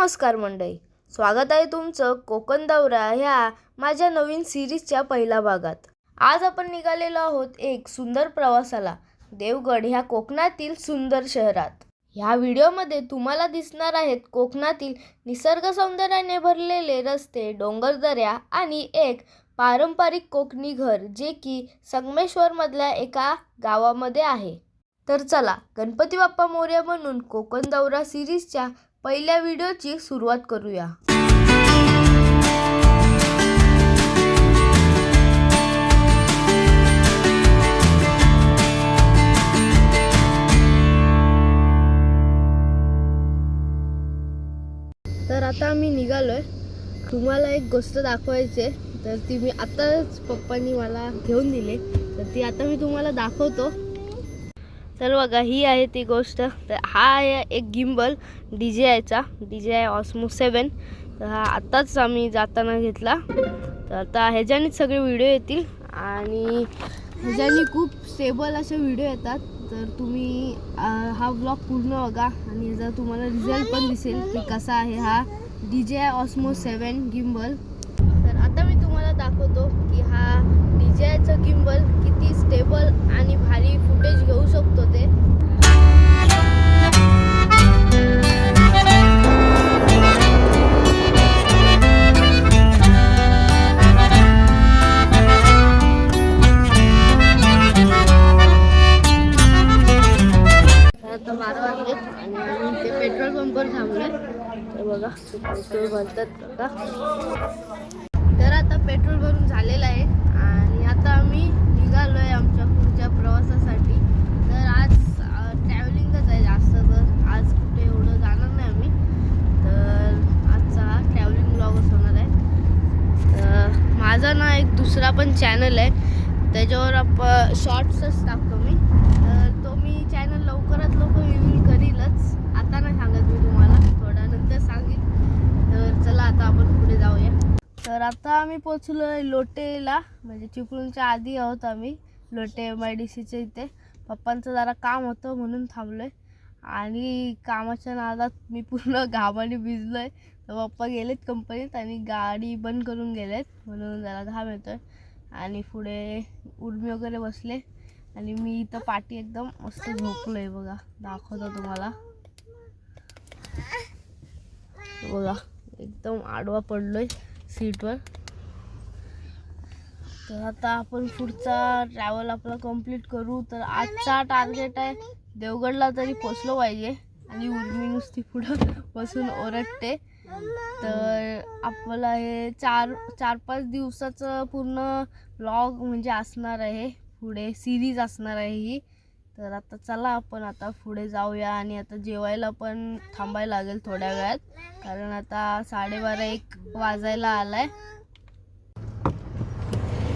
नमस्कार मंडळी. स्वागत आहे तुमचं कोकण दौरा ह्या माझ्या नवीन सिरीजच्या पहिल्या भागात. आज आपण निघालेलो आहोत एक सुंदर प्रवासाला देवगड ह्या कोकणातील सुंदर शहरात. ह्या व्हिडिओमध्ये तुम्हाला दिसणार आहेत कोकणातील निसर्ग सौंदर्याने भरलेले रस्ते डोंगरदऱ्या आणि एक पारंपरिक कोकणी घर जे की संगमेश्वरमधल्या एका गावामध्ये आहे. तर चला गणपती बाप्पा मोर्या म्हणून कोकण दौरा सिरीजच्या पहिल्या व्हिडिओची सुरुवात करूया. तर आता आम्ही निघालोय. तुम्हाला एक गोष्ट दाखवायची आहे. तर ती मी आताच पप्पांनी मला घेऊन दिली. तर ती आता मी तुम्हाला दाखवतो. तर बघा ही आहे ती गोष्ट. तर हा आहे एक गिम्बल डी जे आयचा डी जे आय ऑस्मो सेवन तर हा आत्ताच आम्ही जाताना घेतला. तर आता ह्याच्यानेच सगळे व्हिडिओ येतील. आणि ह्याच्याने खूप स्टेबल असे व्हिडिओ येतात. तर तुम्ही हा ब्लॉग पूर्ण बघा. आणि ह्याचा तुम्हाला रिझल्ट पण दिसेल की कसा आहे हा. D J I osmo seven gimbal तर आता मी तुम्हाला दाखवतो की हा डी जे आयचं गिम्बल किती स्टेबल आणि भारी फुटेज घेऊ शकतो ते. बारा वाजले आणि ते पेट्रोल पंपवर थांबले तर बघा पेट्रोल भरतात बघा. पेट्रोल भरून झालेलं आहे. आणि आता आम्ही निघालो आहे आमच्या पुढच्या प्रवासासाठी. तर आज ट्रॅव्हलिंगच आहे जास्त तर आज कुठे एवढं जाणार नाही आम्ही. तर आजचा हा ट्रॅव्हलिंग ब्लॉगच होणार आहे. तर माझा ना एक दुसरा पण चॅनल आहे. त्याच्यावर आपण शॉर्ट्सच टाकतो मी तर तो मी चॅनल लवकरात लवकर रिव्हील करीलच आता नाही सांगत मी तुम्हाला थोड्या नंतर सांगेल तर चला आता आपण पुढे जाऊया तर आता आम्ही पोचलो आहे लोटेला. म्हणजे चिपळूणच्या आधी आहोत आम्ही. लोटे एम आय डी सीच्या इथे. पप्पांचं जरा काम होतं म्हणून थांबलो आहे आणि कामाच्या नादात मी पूर्ण घामाने भिजलो आहे तर पप्पा गेलेत कंपनीत आणि गाडी बंद करून गेलेत. म्हणून जरा घाम येतोय. आणि पुढे उर्मी वगैरे बसले. आणि मी इथं पाठी एकदम मस्त झोपलो आहे बघा. दाखवतो तुम्हाला. बघा एकदम आडवा पडलोय. सीटवर. तर आता आपण पुढचा ट्रॅव्हल आपला कंप्लीट करू. तर आजचा टार्गेट आहे देवगडला तरी पोचलो पाहिजे. आणि उर्मी नुसती पुढं बसून ओरडते. तर आपलं हे चार चार पाच दिवसाचं पूर्ण ब्लॉग म्हणजे असणार आहे. पुढे सिरीज असणार आहे ही. तर आता चला आपण आता पुढे जाऊया आणि आता जेवायला पण थांबायला लागेल थोड्या वेळात. कारण आता साडेबारा एक वाजायला आलाय.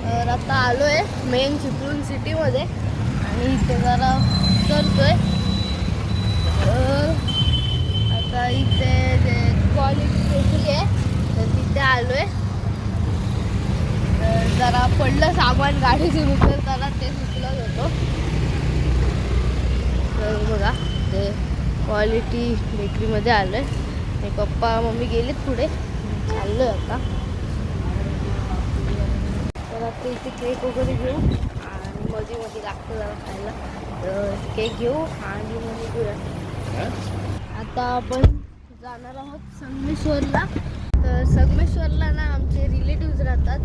तर आता आलो आहे मेन चिपळूण सिटीमध्ये आणि इथे जरा करतोय आता इथे जे कॉलेज बेकरी आहे तर तिथे आलो आहे तर जरा पडलं सामान गाडीतून उतरताना ते सुचलत जातो. तर बघा ते क्वालिटी बेकरीमध्ये आलो आहे आणि पप्पा मम्मी गेलेत पुढे. चाललो आहे आता. तर आता इथे केक वगैरे घेऊ आणि मध्ये मध्ये लागतं जरा खायला. तर केक घेऊ आणि मग निघूया आता आपण जाणार आहोत संगमेश्वरला. तर संगमेश्वरला ना आमचे रिलेटिव्ज राहतात.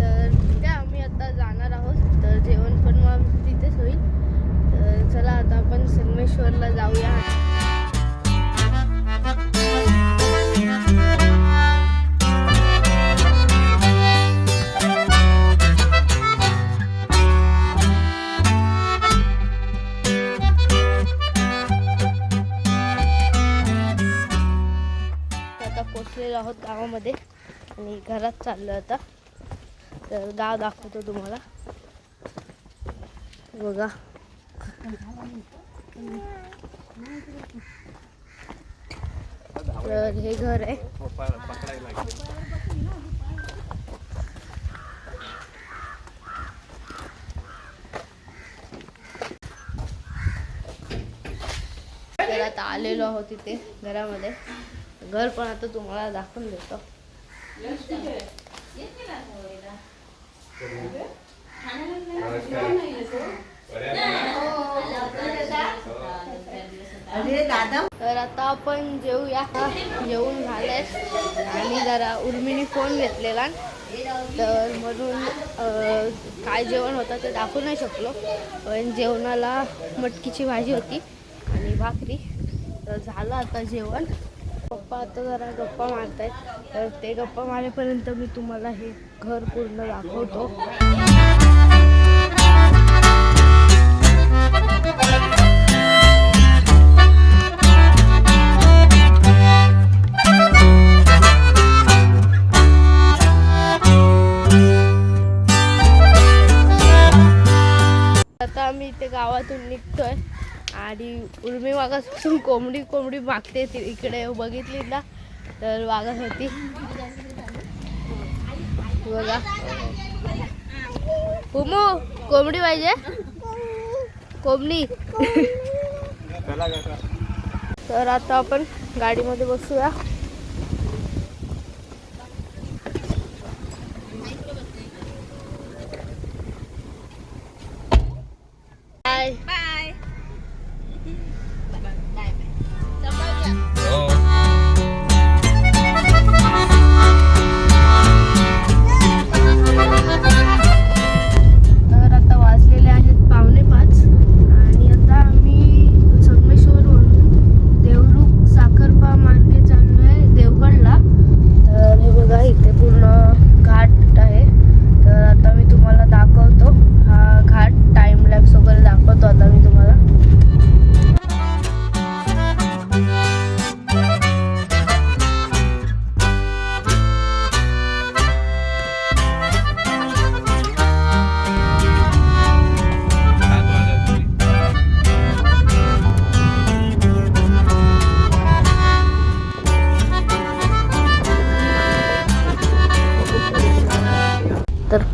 तर तिथे आम्ही आता जाणार आहोत. तर जेवण पण मग तिथेच होईल. महाबळेश्वरला जाऊया. आता पोचलेलो आहोत गावामध्ये आणि घरात चाललो आता. तर गाव दाखवतो तुम्हाला. बघा. तर हे घर आहे. तर आता आलेलो आहोत इथे घरामध्ये. घर पण आता तुम्हाला दाखवून देतो. आता आपण जेवूया जेवून झालंय. आणि जरा उर्मीने फोन घेतलेला. तर म्हणून काय जेवण होतं ते दाखवू नाही शकलो. पण जेवणाला मटकीची भाजी होती आणि भाकरी. तर झालं आता जेवण. पप्पा आता जरा गप्पा मारत आहेत तर ते गप्पा मारेपर्यंत मी तुम्हाला हे घर पूर्ण दाखवतो. इथे गावातून निघतोय. आणि उर्मी वाघापासून कोंबडी कोंबडी मागते ती. इकडे बघितली ना तर वाघात होती. बघा. उमू कोंबडी पाहिजे? कोंबडी. तर आता आपण गाडीमध्ये बसूया. बाय तर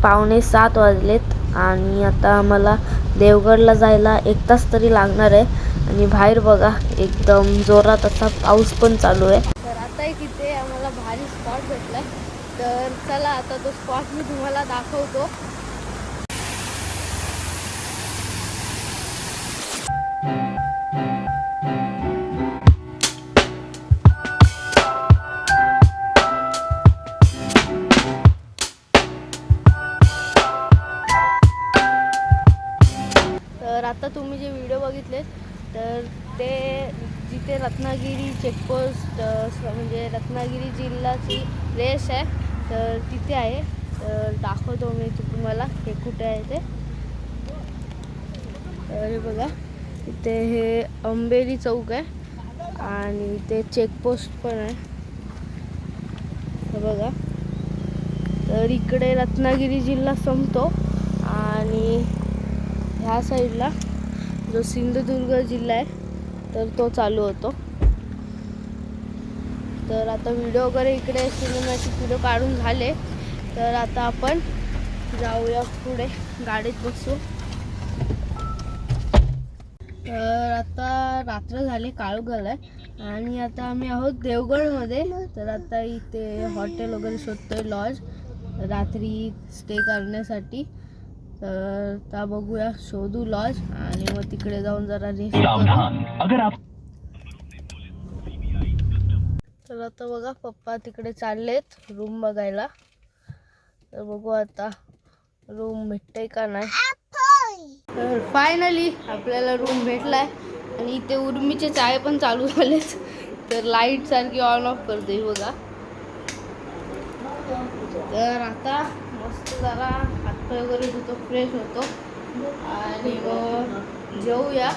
पावणे सात वाजलेत आणि आता आम्हाला देवगडला जायला एक तास तरी लागणार आहे. आणि बाहेर बघा एकदम जोरात असा पाऊस पण चालू आहे. तर आता एक इथे आम्हाला भारी स्पॉट भेटला. तर चला आता तो स्पॉट मी तुम्हाला दाखवतो. व्हिडिओ तर ते जिथे रत्नागिरी चेकपोस्ट म्हणजे रत्नागिरी जिल्ह्याची रेस आहे तर तिथे आहे. तर दाखवतो मी तुम्हाला हे कुठे आहे ते. तर हे बघा इथे हे अंबेरी चौक आहे आणि ते चेकपोस्ट पण आहे. हे बघा. तर इकडे रत्नागिरी जिल्हा संपतो आणि ह्या साईडला जो सिंधुदुर्ग जिल्हा आहे तर तो चालू होतो. तर आता व्हिडिओ वगैरे इकडे सिनेमॅटिक व्हिडिओ काढून झाले. तर आता आपण जाऊया पुढे गाडीत बसू. तर आता रात्र झाली काळू आहे. आणि आता आम्ही आहोत देवगडमध्ये. तर आता इथे हॉटेल वगैरे शोधतोय लॉज रात्री स्टे करण्यासाठी. तर आता बघूया. शोधू लॉज आणि मग तिकडे जाऊन जरा रेस्ट सावधान अगर आप तर आता बघा पप्पा तिकडे चाललेत रूम बघायला. तर बघू आता रूम भेटते का नाही. तर फायनली आपल्याला रूम भेटलाय. आणि इथे उर्मीचे चाय पण चालू झालेत. तर लाइट सारखी ऑन ऑफ करते बघा. तर आता मस्त जरा हातपाय वगैरे धुतो फ्रेश होतो. आणि मग जेवूया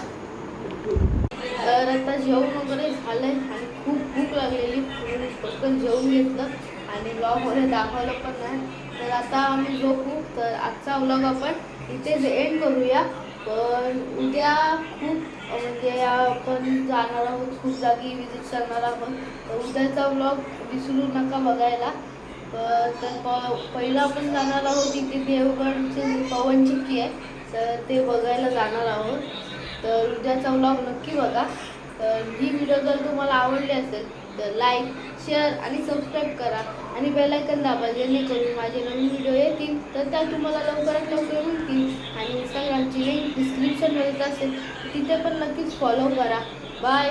तर आता जेवण वगैरे झालंय आणि खूप भूक लागलेली पटकन जेवून घेतलं. आणि ब्लॉगमध्ये दाखवलं पण नाही. तर आता आम्ही झोपू. तर आजचा ब्लॉग आपण इथेच एंड करूया. पण उद्या खूप म्हणजे आपण जाणार आहोत खूप जागी विजिट करणार आहोत. तर उद्याचा ब्लॉग विसरू नका बघायला. तर प पहिलं आपण जाणार आहोत तिथे देवगडचे पवन पवनचक्की आहे. तर ते बघायला जाणार आहोत. तर उद्याचा व्लॉग नक्की बघा. तर ही व्हिडिओ जर तुम्हाला आवडली असेल तर लाईक शेअर आणि सबस्क्राईब करा. आणि बेलायकन दाबा जेणेकरून माझे नवीन व्हिडिओ येतील. तर त्या तुम्हाला लवकरात लवकर मिळतील. आणि इंस्टाग्रामची लिंक डिस्क्रिप्शनमध्ये असेल तिथे पण नक्कीच फॉलो करा. बाय